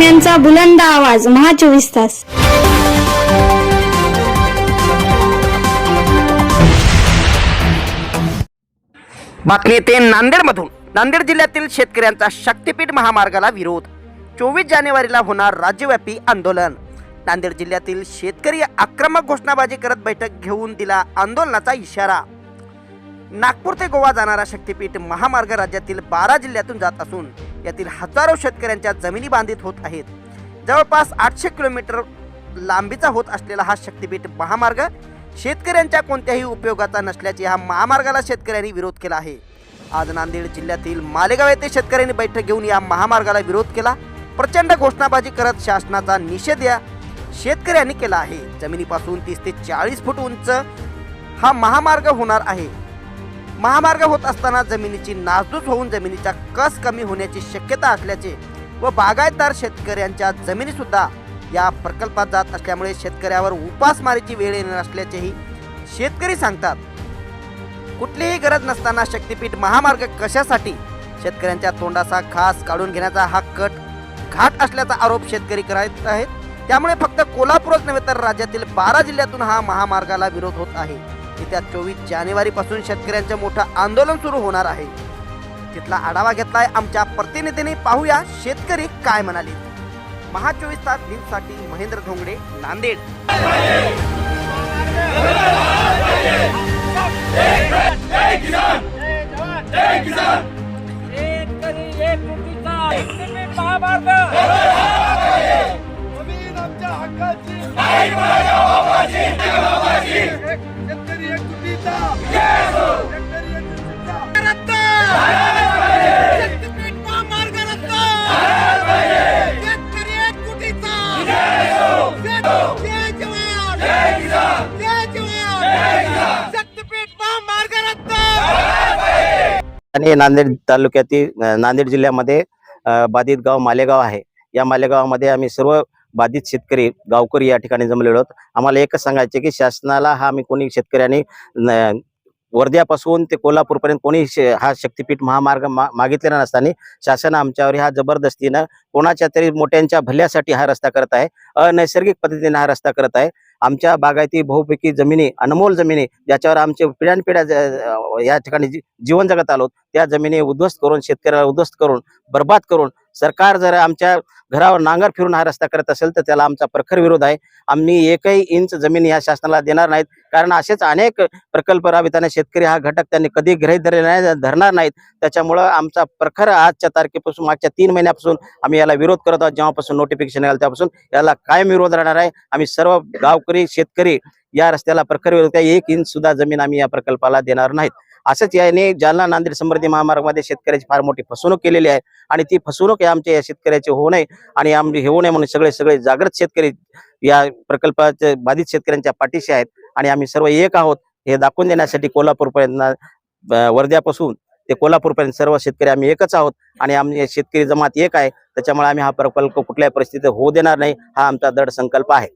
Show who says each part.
Speaker 1: बातम्यांचा बुलंद आवाज महा चोवीस तास.
Speaker 2: बातमी येते नांदेडमधून. नांदेड जिल्ह्यातील शेतकऱ्यांचा शक्तीपीठ महामार्गाला विरोध. चोवीस जानेवारीला होणार राज्यव्यापी आंदोलन. नांदेड जिल्ह्यातील शेतकरी आक्रमक घोषणाबाजी करत बैठक घेऊन दिला आंदोलनाचा इशारा. नागपूर ते गोवा जाणारा शक्तीपीठ महामार्ग राज्यातील बारा जिल्ह्यातून जात असून यातील हजारो शेतकऱ्यांच्या जमिनी बांधित होत आहेत. जवळपास आठशे किलोमीटर लांबीचा होत असलेला हा शक्तीपीठ महामार्ग शेतकऱ्यांच्या कोणत्याही उपयोगाचा नसल्याचे ह्या महामार्गाला शेतकऱ्यांनी विरोध केला आहे. आज नांदेड जिल्ह्यातील मालेगाव येथे शेतकऱ्यांनी बैठक घेऊन या महामार्गाला विरोध केला. प्रचंड घोषणाबाजी करत शासनाचा निषेध या शेतकऱ्यांनी केला आहे. जमिनीपासून तीस ते चाळीस फूट उंच हा महामार्ग होणार आहे. महामार्ग होत असताना जमिनीची नासधूस होऊन जमिनीचा कस कमी होण्याची शक्यता असल्याचे व बागायतदार शेतकऱ्यांच्या जमिनी सुद्धा या प्रकल्पात जात असल्यामुळे शेतकऱ्यावर उपासमारीची वेळ येणार असल्याचेही शेतकरी सांगतात. कुठलीही गरज नसताना शक्तीपीठ महामार्ग कशासाठी शेतकऱ्यांच्या तोंडाचा खास काढून घेण्याचा हा कट घाट असल्याचा आरोप शेतकरी करत आहेत. त्यामुळे फक्त कोल्हापूरच नव्हे तर राज्यातील बारा जिल्ह्यातून हा महामार्गाला विरोध होत आहे. येत्या चोवीस जानेवारीपासून शेतकऱ्यांचं मोठं आंदोलन सुरू होणार आहे तिथला आढावा घेतलाय आमच्या प्रतिनिधीने पाहूया शेतकरी काय म्हणाले महा चोवीस तास न्यूजसाठी महेंद्र धोंगडे नांदेड
Speaker 3: महामार्ग
Speaker 4: आणि नांदेड तालुक्यातील नांदेड जिल्ह्यामध्ये बाधित गाव मालेगाव आहे. या मालेगावामध्ये आम्ही सर्व बाधित शेतकरी गावकरी या ठिकाणी जमलेलो आहोत आम्हाला एकच सांगायचे की शासनाला हा आम्ही कोणी शेतकऱ्यांनी वर्ध्यापासून ते कोल्हापूरपर्यंत कोणी हा शक्तीपीठ महामार्ग मा मागितलेला नसताना शासन आमच्यावर हा जबरदस्तीनं कोणाच्या तरी मोठ्यांच्या भल्यासाठी हा रस्ता करत आहे. अनैसर्गिक पद्धतीने हा रस्ता करत आहे. आमच्या बागायती बहुपैकी जमिनी अनमोल जमिनी ज्याच्यावर आमचे पिढ्यानपिढ्या ज- या ठिकाणी जी- जीवन जगत आलो त्या जमिनी उद्ध्वस्त करून शेतकऱ्याला उद्ध्वस्त करून बर्बाद करून सरकार जर आमच्या घरावर नांगर फिरून हा रस्ता करत असेल तर त्याला आमचा प्रखर विरोध आहे. आम्ही एकही इंच जमीन या शासनाला देणार नाहीत. कारण असेच अनेक प्रकल्प राबविताना शेतकरी हा घटक त्यांनी कधी गृहीत धरले नाही धरणार नाहीत. त्याच्यामुळं आमचा प्रखर आजच्या तारखेपासून मागच्या तीन महिन्यापासून आम्ही याला विरोध करत आहोत. जेव्हापासून नोटिफिकेशन आलं त्यापासून याला कायम विरोध राहणार आहे. आम्ही सर्व गावकरी शेतकरी या रस्त्याला प्रखर विरोध आहे. एक इंच सुद्धा जमीन आम्ही या प्रकल्पाला देणार नाहीत. असंच याने जालना नांदेड समृद्धी महामार्गामध्ये शेतकऱ्याची फार मोठी फसवणूक केलेली आहे. आणि ती फसवणूक आहे आमच्या या शेतकऱ्याची होऊ नये आणि आमची होऊ नये म्हणून सगळे सगळे जागृत शेतकरी या प्रकल्पाचे बाधित शेतकऱ्यांच्या पाठीशी आहेत. आणि आम्ही सर्व एक आहोत. हे दाखवून देण्यासाठी कोल्हापूरपर्यंत वर्ध्यापासून ते कोल्हापूरपर्यंत सर्व शेतकरी आम्ही एकच आहोत. आणि आम्ही शेतकरी जमात एक आहे. त्याच्यामुळे आम्ही हा प्रकल्प कुठल्याही परिस्थितीत होऊ देणार नाही. हा आमचा दृढ संकल्प आहे.